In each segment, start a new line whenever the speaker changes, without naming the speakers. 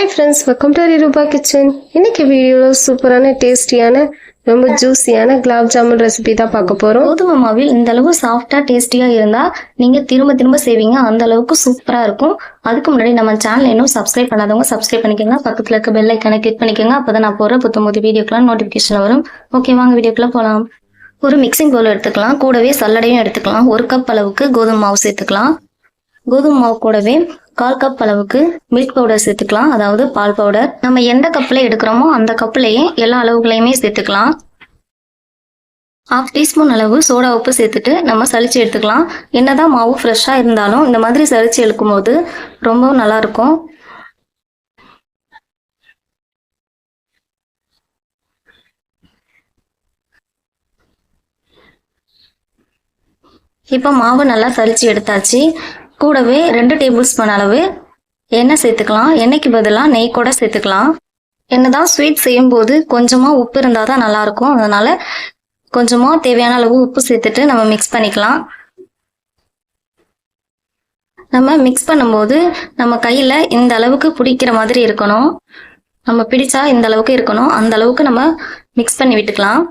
Hi friends welcome to Rupa kitchen இன்னைக்கு வீடியோவில் சூப்பரான டேஸ்டியான ரொம்ப ஜூஸியான குலாப் ஜாமுன் ரெசிபி தான் பார்க்க போகிறோம்
கோதுமை மாவில் இந்த அளவு சாஃப்டாக டேஸ்டியாக இருந்தால் நீங்கள் திரும்ப திரும்ப செய்வீங்க. அந்த அளவுக்கு சூப்பராக இருக்கும். அதுக்கு முன்னாடி நம்ம சேனல் இன்னும் சப்ஸ்கிரைப் பண்ணாதவங்க சப்ஸ்கிரைப் பண்ணிக்கோங்க. பக்கத்தில் இருக்க பெல் ஐக்கானை கிளிக் பண்ணிக்கோங்க. அப்பதான் நான் போற புத்தம் வீடியோக்கெலாம் நோட்டிஃபிகேஷன் வரும். ஓகே வாங்க வீடியோக்குள்ள போகலாம் ஒரு மிக்சிங் பவுல் எடுத்துக்கலாம். கூடவே சல்லடையும் எடுத்துக்கலாம். ஒரு கப் அளவுக்கு கோதுமை மாவு சேர்த்துக்கலாம். கோதுமை மாவு கூடவே கால் கப் அளவுக்கு மில்க் பவுடர் சேர்த்துக்கலாம். அதாவது பால் பவுடர் நம்ம எந்த கப்பில் எடுக்கிறோமோ அந்த கப்புலேயே எல்லா அளவுகளையுமே சேர்த்துக்கலாம். ஹாஃப் டீஸ்பூன் அளவு சோடா உப்பு சேர்த்துட்டு நம்ம சளிச்சு எடுத்துக்கலாம். என்னதான் மாவு ஃப்ரெஷ்ஷாக இருந்தாலும் இந்த மாதிரி சளிச்சு எடுக்கும்போது ரொம்பவும் நல்லாயிருக்கும் இப்போ மாவு நல்லா சளிச்சு எடுத்தாச்சு. கூடவே ரெண்டு டேபிள் ஸ்பூன் அளவு எண்ணெய் சேர்த்துக்கலாம். எண்ணெய்க்கு பதிலாக நெய் கூட சேர்த்துக்கலாம். என்னதான் ஸ்வீட் செய்யும்போது கொஞ்சமாக உப்பு இருந்தால் தான் நல்லாயிருக்கும். அதனால் கொஞ்சமாக தேவையான அளவு உப்பு சேர்த்துட்டு நம்ம மிக்ஸ் பண்ணிக்கலாம். நம்ம மிக்ஸ் பண்ணும்போது நம்ம கையில் இந்த அளவுக்கு பிடிக்கிற மாதிரி இருக்கணும். நம்ம பிடிச்சா இந்த அளவுக்கு இருக்கணும். அந்த அளவுக்கு நம்ம மிக்ஸ் பண்ணி விட்டுக்கலாம்.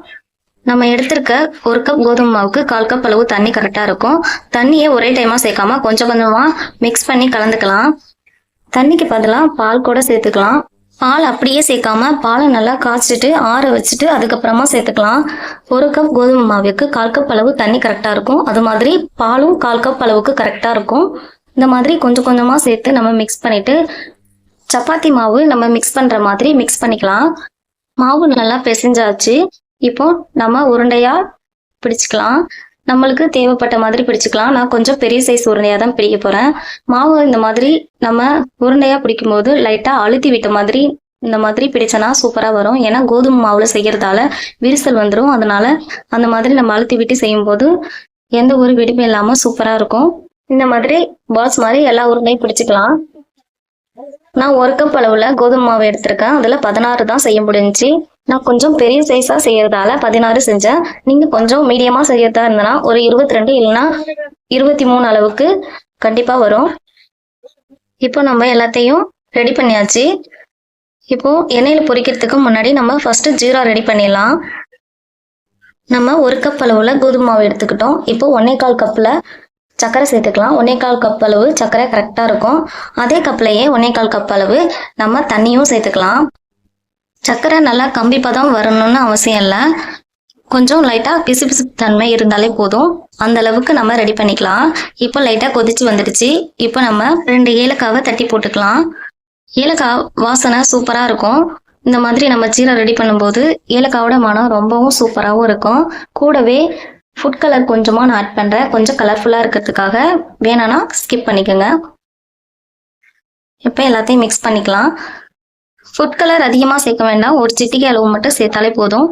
நம்ம எடுத்திருக்க ஒரு கப் கோதுமை மாவுக்கு கால் கப் அளவு தண்ணி கரெக்டாக இருக்கும். தண்ணியை ஒரே டைமாக சேர்க்காம கொஞ்சம் கொஞ்சமாக மிக்ஸ் பண்ணி கலந்துக்கலாம். தண்ணிக்கு பதிலாக பால் கூட சேர்த்துக்கலாம். பால் அப்படியே சேர்க்காம பாலை நல்லா காய்ச்சிட்டு ஆற வச்சுட்டு அதுக்கப்புறமா சேர்த்துக்கலாம். ஒரு கப் கோதுமை மாவுக்கு கால் கப் அளவு தண்ணி கரெக்டாக இருக்கும். அது மாதிரி பாலும் கால் கப் அளவுக்கு கரெக்டாக இருக்கும். இந்த மாதிரி கொஞ்சம் கொஞ்சமாக சேர்த்து நம்ம மிக்ஸ் பண்ணிட்டு சப்பாத்தி மாவு நம்ம மிக்ஸ் பண்ணுற மாதிரி மிக்ஸ் பண்ணிக்கலாம். மாவு நல்லா பிசைஞ்சாச்சு. இப்போ நம்ம உருண்டையா பிடிச்சுக்கலாம். நம்மளுக்கு தேவைப்பட்ட மாதிரி பிடிச்சுக்கலாம். நான் கொஞ்சம் பெரிய சைஸ் உருண்டையா தான் பிடிக்க போறேன். மாவு இந்த மாதிரி நம்ம உருண்டையா பிடிக்கும் போது லைட்டா அழுத்தி விட்ட மாதிரி இந்த மாதிரி பிடிச்சனா சூப்பரா வரும். ஏன்னா கோதுமை மாவுல செய்யறதால விரிசல் வந்துடும் அதனால அந்த மாதிரி நம்ம அழுத்தி விட்டு செய்யும்போது எந்த ஒரு வெடிப்பும் இல்லாம சூப்பரா இருக்கும். இந்த மாதிரி பால்ஸ் மாதிரி எல்லா உருண்டையும் பிடிச்சுக்கலாம். நான் ஒரு கப் அளவுல கோதுமை மாவு எடுத்திருக்கேன். அதுல பதினாறு தான் செய்ய முடிஞ்சிச்சு. நான் கொஞ்சம் பெரிய சைஸா செய்யறதால பதினாறு செஞ்சேன். நீங்க கொஞ்சம் மீடியமா செய்யறதா இருந்தனா ஒரு இருபத்தி ரெண்டு இல்லைன்னா இருபத்தி மூணு அளவுக்கு கண்டிப்பா வரும். இப்போ நம்ம எல்லாத்தையும் ரெடி பண்ணியாச்சு. இப்போ எண்ணெயில பொரிக்கிறதுக்கு முன்னாடி நம்ம ஃபர்ஸ்ட் ஜீரா ரெடி பண்ணிடலாம். நம்ம ஒரு கப் அளவுல கோதுமை மாவு எடுத்துக்கிட்டோம். இப்போ ஒன்னே கால் கப்ல சர்க்கரை சேர்த்துக்கலாம். ஒன்னே கால் கப் அளவு சர்க்கரை கரெக்டாக இருக்கும். அதே கப்லையே ஒன்னே கால் கப் அளவு நம்ம தண்ணியும் சேர்த்துக்கலாம். சர்க்கரை நல்லா கம்பி பதம் வரணும்னு அவசியம் இல்லை. கொஞ்சம் லைட்டாக பிசு பிசு தன்மை இருந்தாலே போதும். அந்த அளவுக்கு நம்ம ரெடி பண்ணிக்கலாம். இப்போ லைட்டாக கொதிச்சு வந்துடுச்சு. இப்போ நம்ம ரெண்டு ஏலக்காவை தட்டி போட்டுக்கலாம். ஏலக்காய் வாசனை சூப்பராக இருக்கும். இந்த மாதிரி நம்ம சீரை ரெடி பண்ணும்போது ஏலக்காவோட மனம் ரொம்பவும் சூப்பராகவும் இருக்கும். கூடவே ஃபுட் கலர் கொஞ்சமாக நான் ஆட் பண்ணுறேன் கொஞ்சம் கலர்ஃபுல்லாக இருக்கிறதுக்காக வேணான்னா ஸ்கிப் பண்ணிக்கோங்க. இப்போ எல்லாத்தையும் மிக்ஸ் பண்ணிக்கலாம். ஃபுட் கலர் அதிகமாக சேர்க்க வேண்டாம். ஒரு சிட்டிகை அளவு மட்டும் சேர்த்தாலே போதும்.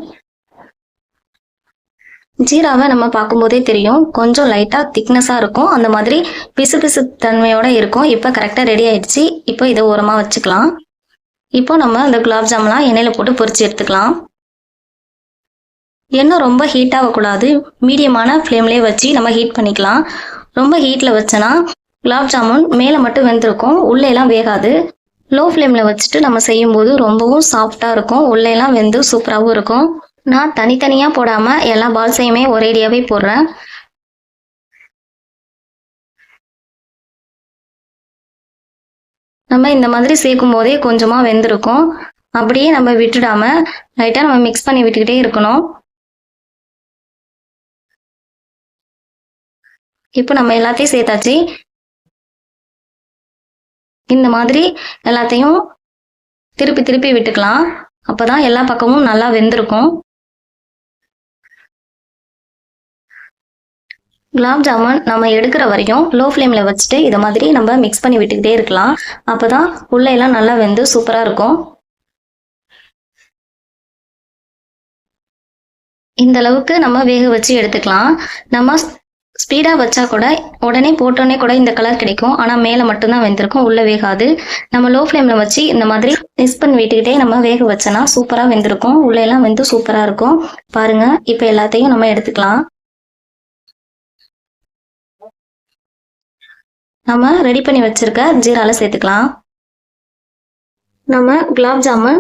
ஜீராவை நம்ம பார்க்கும்போதே தெரியும். கொஞ்சம் லைட்டாக திக்னஸாக இருக்கும். அந்த மாதிரி பிசு பிசு தன்மையோட இருக்கும். இப்போ கரெக்டாக ரெடி ஆயிடுச்சு. இப்போ இதை ஓரமாக வச்சுக்கலாம். இப்போ நம்ம இந்த குலாப் ஜாம்லாம் எண்ணெயில் போட்டு பொறிச்சு எடுத்துக்கலாம். எண்ணெய் ரொம்ப ஹீட் ஆகக்கூடாது. மீடியமான ஃப்ளேம்லேயே வச்சு நம்ம ஹீட் பண்ணிக்கலாம். ரொம்ப ஹீட்டில் வச்சோன்னா குலாப் ஜாமுன் மேலே மட்டும் வெந்திருக்கும். உள்ளேலாம் வேகாது. லோ ஃப்ளேமில் வச்சுட்டு நம்ம செய்யும்போது ரொம்பவும் சாஃப்டாக இருக்கும். உள்ளேலாம் வெந்து சூப்பராகவும் இருக்கும். நான் தனித்தனியாக போடாமல் எல்லா பால்ஸையுமே ஒரேடியாகவே போடுறேன். நம்ம இந்த மாதிரி சேர்க்கும் போதே கொஞ்சமாக வெந்திருக்கும். அப்படியே நம்ம விட்டுடாம லைட்டாக நம்ம மிக்ஸ் பண்ணி விட்டுக்கிட்டே இருக்கணும். இப்போ நம்ம எல்லாத்தையும் சேர்த்தாச்சு. இந்த மாதிரி எல்லாத்தையும் திருப்பி திருப்பி விட்டுக்கலாம். அப்பதான் எல்லா பக்கமும் நல்லா வெந்திருக்கும். குலாப் ஜாமுன் நம்ம எடுக்கிற வரையும் லோ ஃப்ளேமில் வச்சுட்டு இதை மாதிரி நம்ம மிக்ஸ் பண்ணி விட்டுக்கிட்டே இருக்கலாம். அப்போ தான் எல்லாம் நல்லா வெந்து சூப்பராக இருக்கும். இந்த அளவுக்கு நம்ம வேக வச்சு எடுத்துக்கலாம். நம்ம ஸ்பீடாக வச்சா கூட உடனே போட்டோடனே கூட இந்த கலர் கிடைக்கும். ஆனால் மேலே மட்டும்தான் வெந்திருக்கும். உள்ளே வேகாது. நம்ம லோ ஃப்ளேமில் வச்சு இந்த மாதிரி மிக்ஸ் பண்ணி விட்டுக்கிட்டே நம்ம வேக வச்சோன்னா சூப்பராக வெந்திருக்கும். உள்ளேலாம் வெந்து சூப்பராக இருக்கும். பாருங்கள் இப்போ எல்லாத்தையும் நம்ம எடுத்துக்கலாம். நம்ம ரெடி பண்ணி வச்சிருக்க ஜீரால சேர்த்துக்கலாம். நம்ம குலாப் ஜாமுன்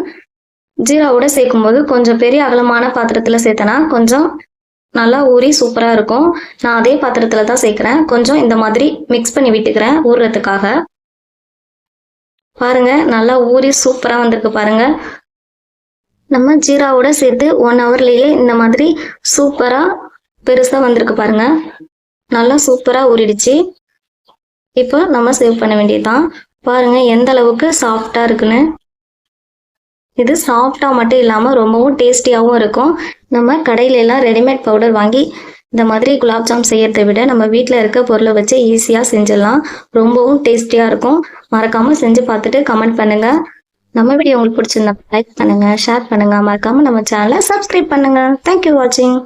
ஜீராவோட சேர்க்கும்போது கொஞ்சம் பெரிய அகலமான பாத்திரத்தில் சேர்த்தனா கொஞ்சம் நல்லா ஊறி சூப்பராக இருக்கும். நான் அதே பாத்திரத்தில் தான் சேர்க்குறேன். கொஞ்சம் இந்த மாதிரி மிக்ஸ் பண்ணி விட்டுக்கிறேன் ஊறுறதுக்காக. பாருங்க நல்லா ஊறி சூப்பராக வந்திருக்கு பாருங்க. நம்ம ஜீராவோட சேர்த்து ஒன் ஹவர்லேயே இந்த மாதிரி சூப்பராக பெருசாக வந்திருக்கு பாருங்க. நல்லா சூப்பராக ஊறிடுச்சு. இப்போ நம்ம சேவ் பண்ண வேண்டியதுதான். பாருங்க எந்த அளவுக்கு சாஃப்டாக இருக்குன்னு. இது சாஃப்டாக மட்டும் இல்லாமல் ரொம்பவும் டேஸ்டியாகவும் இருக்கும். நம்ம கடையில எல்லாம் ரெடிமேட் பவுடர் வாங்கி இந்த மாதிரி குலாப் ஜாம் செய்யறதை விட நம்ம வீட்டில் இருக்க பொருளை வச்சு ஈஸியாக செஞ்சிடலாம். ரொம்பவும் டேஸ்டியாக இருக்கும். மறக்காமல் செஞ்சு பார்த்துட்டு கமெண்ட் பண்ணுங்கள் நம்ம வீடியோ உங்களுக்கு பிடிச்சிருந்தா லைக் பண்ணுங்கள் ஷேர் பண்ணுங்கள் மறக்காமல் நம்ம சேனலை சப்ஸ்கிரைப் பண்ணுங்க. தேங்க்யூ வாட்சிங்